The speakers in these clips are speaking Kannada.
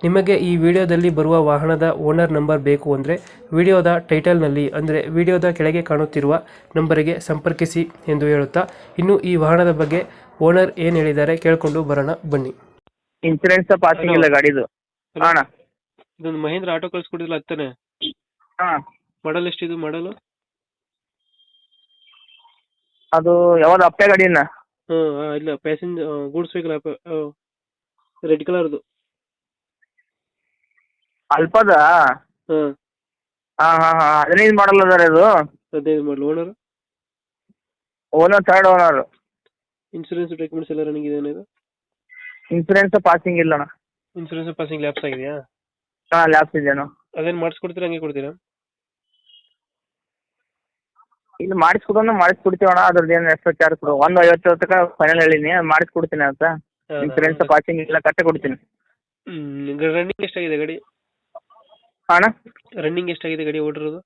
ನಿಮಗೆ ಈ ವಿಡಿಯೋದಲ್ಲಿ ಬರುವ ವಾಹನದ ಓನರ್ ನಂಬರ್ ಬೇಕು ಅಂದರೆ ವಿಡಿಯೋದ ಟೈಟಲ್ನಲ್ಲಿ ಅಂದರೆ ವಿಡಿಯೋದ ಕೆಳಗೆ ಕಾಣುತ್ತಿರುವ ನಂಬರಿಗೆ ಸಂಪರ್ಕಿಸಿ ಎಂದು ಹೇಳುತ್ತಾ ಇನ್ನು ಈ ವಾಹನದ ಬಗ್ಗೆ ಓನರ್ ಏನು ಹೇಳಿದ್ದಾರೆ ಕೇಳಿಕೊಂಡು ಬರೋಣ ಬನ್ನಿ. ಇನ್ಸೂರೆನ್ಸ್ ಪಾಸಿಂಗ್ ಇಲ್ಲ ಗಾಡಿದು. ಅಣ್ಣ. ಇದೊಂದು ಮಹೇಂದ್ರ ಆಟೋ ಕಳಿಸ್ಕೊಡಿಲ್ಲ ಹತ್ತಾನೆ ಹಾಂ. ಮಾಡಲ್ ಎಷ್ಟಿದು ಮಾಡಲು ಅದು ಯಾವ್ದು ಅಪ್ಪೆ ಗಾಡಿನ? ಹ್ಮ್ ಇಲ್ಲ ಪ್ಯಾಸೆಂಜರ್ ಗೂಡ್ಸ್ ವೆಹಿಕಲ್ ರೆಡ್ ಕಲರ್ದು ಅಲ್ಪದ? ಹಾಂ. ಹಾ ಹಾ ಹಾಂ. ಹದಿನೈದು ಮಾಡಲ್ ಅದ ರೀ ಅದು. ಹದಿನೈದು ಮಾಡಲು owner owner third owner insurance documents ಎಲ್ಲ ರನ್ನಿಂಗ್ ಇದೆ ಇದು? ಇನ್ಸೂರೆನ್ಸ್ ಪಾಸಿಂಗ್ ಇಲ್ಲ ಅಣ್ಣ. ಇನ್ಸೂರೆನ್ಸ್ ಪಾಸಿಂಗ್ ಲ್ಯಾಪ್ಸ್ ಆಗಿದೆಯಾ? ಹಾಂ ಲ್ಯಾಬ್ಸ್ ಇದೆಯಣ್ಣ ಅದೇನು ಮಾಡಿಸ್ಕೊಡ್ತೀರಾ ಹಂಗೆ ಕೊಡ್ತೀರಾ? ಇಲ್ಲಿ ಮಾಡಿಸ್ಕೊಡೋಣ ಮಾಡಿಸ್ಕೊಡ್ತೀವಿ ಅಣ್ಣ. ಅದ್ರದ್ದು ಏನು ಎಕ್ಸ್ಟ್ರಾ ಚಾರ್ಜ್ ಕೊಡು. ಒಂದು ಐವತ್ತು ತನಕ ಫೈನಲ್ ಹೇಳಿನಿ ಮಾಡಿಸ್ಕೊಡ್ತೀನಿ ಅಂತ. ಇನ್ಸೂರೆನ್ಸ್ ಪಾಸಿಂಗ್ ಇಲ್ಲ ಕಟ್ಟೆ ಕೊಡ್ತೀನಿ. ರನ್ನಿಂಗ್ ಎಷ್ಟಾಗಿದೆ ಗಾಡಿ? ಅಣ್ಣ? ರನ್ನಿಂಗ್ ಎಷ್ಟಾಗಿದೆ ಗಾಡಿ ಓಡಿರೋದು?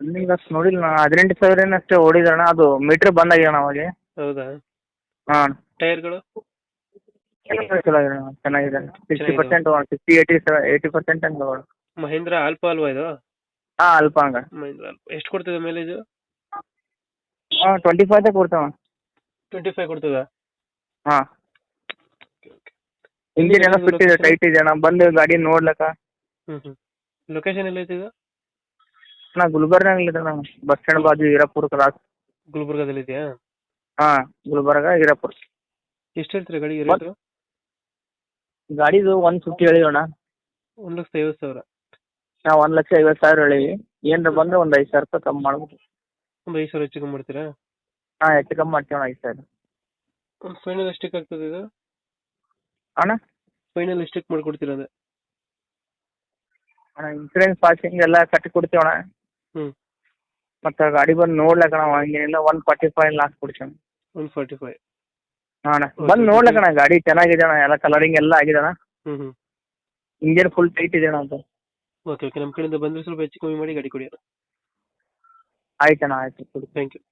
ರನ್ನಿಂಗ್ ಅಷ್ಟು ನೋಡಿಲ್ಲ ನಾ ಹದಿನೆಂಟು ಸಾವಿರ ಅಷ್ಟೇ ಓಡಿದಣ್ಣ ಅದು ಮೀಟರ್ ಬಂದ್ ಆಗಿದೆ ಅಣ್ಣ ಅವಾಗೆ. ಹೌದಾ? ಹಾಂ. ಟೈರ್ಗಳು? ಚೆನ್ನಾಗಿದೆ sixty percent sixty eighty eighty percent ಹಂಗೆ ಹಾಂ ಮಹೇಂದ್ರ ಆಲ್ಫ ಅಲ್ವಾ ಇದು? ಅಲ್ಪ ಹಂಗೆ ಮಹೇಂದ್ರ ಆಲ್ಫ ಎಷ್ಟು ಕೊಡ್ತದೆ ಮೈಲೇಜ್ ಹಾಂ ಟ್ವೆಂಟಿ ಫೈವ್ ಕೊಡ್ತಾವ ಟ್ವೆಂಟಿ ಫೈವ್ ಕೊಡ್ತದ? ಹಾಂ. ಇಂಜಿನ್ ಎಲ್ಲ ಫಿಟ್ ಇದೆ ಟೈಟ್ ಇದೆ ಅಣ್ಣ. ಬಂದು ಗಾಡಿ ನೋಡ್ಲಕ್ಕ. ಹ್ಮ್ ಹ್ಮ್. ಲೊಕೇಶನ್ ಎಲ್ಲಿ ಐತಿ ಇದು ನಾ ಗುಲ್ಬರ್ಗ ಇದೆ ಅಣ್ಣ ಬಸ್ ಸ್ಟ್ಯಾಂಡ್ ಬಾಜು ಹೀರಾಪುರ್ ಕ್ರಾಸ್ ಗುಲ್ಬರ್ಗಾದಲ್ಲಿ ಇದೆಯಾ? ಹಾ ಗುಲ್ಬರ್ಗ ಹೀರಾಪುರ. ಎಷ್ಟು ಹೇಳ್ತೀರಾ ಗಾಡಿ ರೇಟ್ ಗಾಡಿದು ಒನ್ ಫಿಫ್ಟಿ ಹೇಳಿವಿ ಅಣ್ಣ. ಒಂದು ಲಕ್ಷ ಐವತ್ತು ಸಾವಿರ. ನಾವು ಒಂದು ಲಕ್ಷ ಐವತ್ತು ಸಾವಿರ ಹೇಳಿವಿ ಏನಾರ ಬಂದ್ರೆ ಒಂದು ಐದು ಸಾವಿರ ರೂಪಾಯಿ ಕಮ್ಮಿ ಮಾಡ್ಬೋದು. ಒಂದು ಐದು ಸಾವಿರ ಹೆಚ್ಚು ಕಮ್ಮಿ ಮಾಡ್ತೀರಾ? ಹಾ ಹೆಚ್ಚು ಕಮ್ಮಿ ಮಾಡ್ತೀವಿ ಅಣ್ಣ ಐದು ಸಾವಿರ. ಒಂದು ಫೈನಲ್ ಎಷ್ಟಕ್ಕೆ ಆಗ್ತದೆ ಇದು? ಅಣ್ಣ? ಫೈನಲ್ ಎಷ್ಟಕ್ಕೆ ಮಾಡ್ಕೊಡ್ತೀರಾ ಅದೇ? ಅಣ್ಣ ಇನ್ಸೂರೆನ್ಸ್ ಪಾಸಿಂಗ್ ಎಲ್ಲ ಕಟ್ಟಿ ಕೊಡ್ತೀವಿ ಅಣ್ಣ ಹ್ಮ್ ಮತ್ತು ಗಾಡಿ ಬಂದು ನೋಡ್ಲಕ್ಕ ನಾವು ಹಂಗೇನಿಲ್ಲ ಒನ್ ಫಾರ್ಟಿ ಫೈವ್ ಲಾಸ್ಟ್ ಕೊಡ್ತೀವಿ ಒನ್ ಫಾರ್ಟಿ ಫೈವ್ ಹಾಂ ಅಣ್ಣ ಬಂದು ನೋಡ್ಲಕ್ಕ ಅಣ್ಣ ಗಾಡಿ ಚೆನ್ನಾಗಿದೆ ಅಣ್ಣ ಎಲ್ಲ ಕಲರಿಂಗ್ ಎಲ್ಲ ಆಗಿದೆ ಅಣ್ಣ ಹ್ಮ್ ಹ್ಮ್ ಇಂಜಿನ್ ಫುಲ್ ಟೈಟ್ ಇದೆ ಅಣ್ಣ ಅಂತ ಓಕೆ ಓಕೆ ನಮ್ಮ ಕಡೆಯಿಂದ ಬಂದರೆ ಸ್ವಲ್ಪ ಹೆಚ್ಚು ಕಮ್ಮಿ ಮಾಡಿ ಗಾಡಿ ಕೊಡಿ ಆಯ್ತು ಅಣ್ಣ ಆಯ್ತು ಕೊಡಿ ಥ್ಯಾಂಕ್ ಯು